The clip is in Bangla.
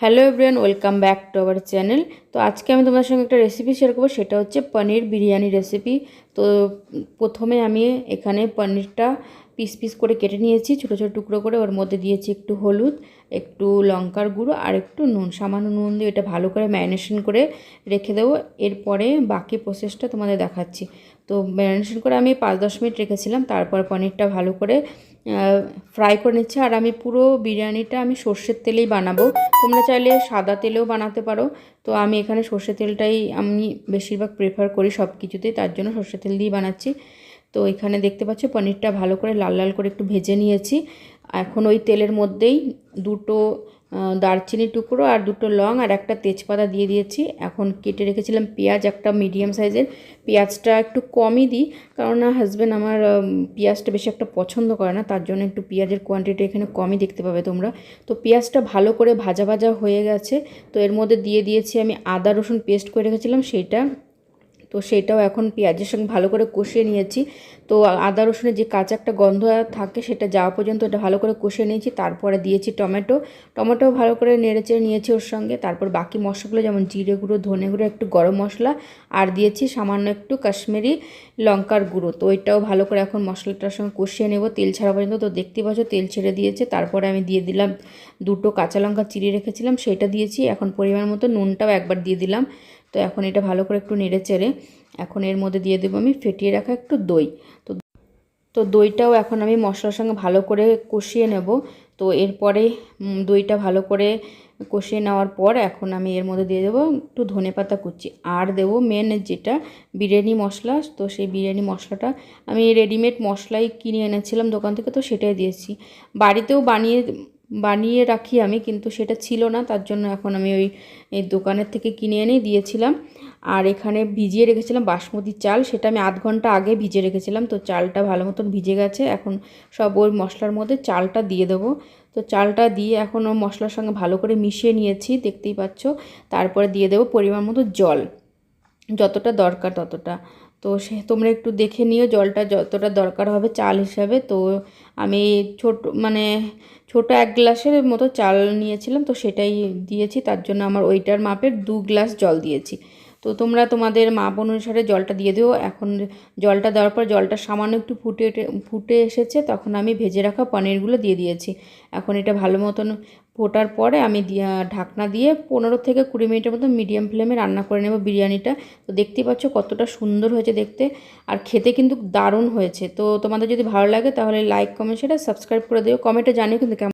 Hello everyone welcome back to our channel. তো আজকে আমি তোমাদের সঙ্গে একটা রেসিপি শেয়ার করব, সেটা হচ্ছে পনির বিরিয়ানি রেসিপি তো প্রথমে আমি এখানে পনিরটা পিস পিস করে কেটে নিয়েছি, ছোটো ছোটো টুকরো করে। ওর মধ্যে দিয়েছি একটু হলুদ, একটু লঙ্কার গুঁড়ো আর একটু নুন, সামান্য নুন দিয়ে এটা ভালো করে ম্যারিনেশন করে রেখে দেবো। এরপরে বাকি প্রসেসটা তোমাদের দেখাচ্ছি। তো ম্যারিনেশন করে আমি পাঁচ দশ মিনিট রেখেছিলাম, তারপর পনিরটা ভালো করে ফ্রাই করে নিচ্ছি। আর আমি পুরো বিরিয়ানিটা আমি সর্ষের তেলেই বানাবো। তোমরা চাইলে সাদা তেলেও বানাতে পারো। তো আমি এখানে সর্ষের তেলটাই আমি বেশিরভাগ প্রেফার করি সব কিছুতেই তার জন্য সর্ষের তেল দিয়েই বানাচ্ছি। তো এখানে দেখতে পাচ্ছ, পনিরটা ভালো করে লাল লাল করে একটু ভেজে নিয়েছি। এখন ওই তেলের মধ্যেই দুটো দারচিনি টুকরো আর দুটো লং আর একটা তেজপাতা দিয়ে দিয়েছি। এখন কেটে রেখেছিলাম পেঁয়াজ, একটা মিডিয়াম সাইজের পেঁয়াজটা একটু কমই দিই কারণ না হাজব্যান্ড আমার পেঁয়াজটা বেশি একটা পছন্দ করে না, তার জন্য একটু পেঁয়াজের কোয়ান্টিটি এখানে কমই দেখতে পাবে তোমরা। তো পেঁয়াজটা ভালো করে ভাজা ভাজা হয়ে গেছে, তো এর মধ্যে দিয়ে দিয়েছি আমি আদা রসুন পেস্ট করে রেখেছিলাম, সেইটা তো সেটাও এখন পেঁয়াজের সঙ্গে ভালো করে কষিয়ে নিয়েছি। তো আদা রসুনের যে কাঁচা একটা গন্ধ থাকে সেটা যাওয়া পর্যন্ত এটা ভালো করে কষিয়ে নিয়েছি। তারপরে দিয়েছি টমেটো। টমেটো ভালো করে নেড়েচেড়ে নিয়েছি ওর সঙ্গে। তারপর বাকি মশলাগুলো যেমন জিরে গুঁড়ো, ধনে গুঁড়ো, একটু গরম মশলা, আর দিয়েছি সামান্য একটু কাশ্মীরি লঙ্কার গুঁড়ো। তো ওইটাও ভালো করে এখন মশলাটার সঙ্গে কষিয়ে নেব। তেল ছাড়া পর্যন্ত তো দেখতে পাচ্ছ, তেল ছেড়ে দিয়েছে। তারপরে আমি দিয়ে দিলাম দুটো কাঁচা লঙ্কা চিড়ে রেখেছিলাম, সেটা দিয়েছি। এখন পরিমাণ মতো নুনটাও একবার দিয়ে দিলাম। তো এখন এটা ভালো করে একটু নেড়ে চেড়ে এখন এর মধ্যে দিয়ে দেবো আমি ফেটিয়ে রাখা একটু দই। তো তো দইটাও এখন আমি মশলার সঙ্গে ভালো করে কষিয়ে নেব। তো এরপরে দইটা ভালো করে কষিয়ে নেওয়ার পর এখন আমি এর মধ্যে দিয়ে দেবো একটু ধনে পাতা কুচি। আর দেবো মেন যেটা বিরিয়ানি মশলা, তো সেই বিরিয়ানি মশলাটা আমি রেডিমেড মশলাই কিনে এনেছিলাম দোকান থেকে, তো সেটাই দিয়েছি। বাড়িতেও বানিয়ে বানিয়ে রাখি আমি, কিন্তু সেটা ছিল না। তার জন্য এখন আমি ওই দোকানের থেকে কিনে এনেই দিয়েছিলাম। আর এখানে ভিজিয়ে রেখেছিলাম বাসমতি চাল। সেটা আমি আধ ঘণ্টা আগে ভিজে রেখেছিলাম। তো চালটা ভালো মতন ভিজে গেছে। এখন সব ওই মশলার মধ্যে চালটা দিয়ে দেবো। তো চালটা দিয়ে এখন ও মশলার সঙ্গে ভালো করে মিশিয়ে নিয়েছি, দেখতেই পাচ্ছ। তারপরে দিয়ে দেবো পরিমাণ মতো জল। যতটা দরকার ততটা। তো সে, তোমরা একটু দেখে নিও জলটা যতটা দরকার হবে চাল হিসাবে। তো আমি ছোট মানে ছোট এক গ্লাসের মতো চাল নিয়েছিলাম, তো সেটাই দিয়েছি। তার জন্য আমার ওইটার মাপের দু গ্লাস জল দিয়েছি। তো তোমরা তোমাদের মাপ অনুসারে জলটা দিয়ে দিও। এখন জলটা দেওয়ার পর জলটা সামান্য একটু ফুটে ফুটে এসেছে, তখন আমি ভেজে রাখা পনিরগুলো দিয়ে দিয়েছি। এখন এটা ভালো মতন ফোটার পরে আমি ঢাকনা দিয়ে পনেরো থেকে কুড়ি মিনিটের মতো মিডিয়াম ফ্লেমে রান্না করে নেব বিরিয়ানিটা। তো দেখতেই পাচ্ছ কতটা সুন্দর হয়েছে দেখতে, আর খেতে কিন্তু দারুণ হয়েছে। তো তোমাদের যদি ভালো লাগে তাহলে লাইক কমেন্ট সেটা সাবস্ক্রাইব করে দিও। কমেন্টে জানিও কিন্তু কেমন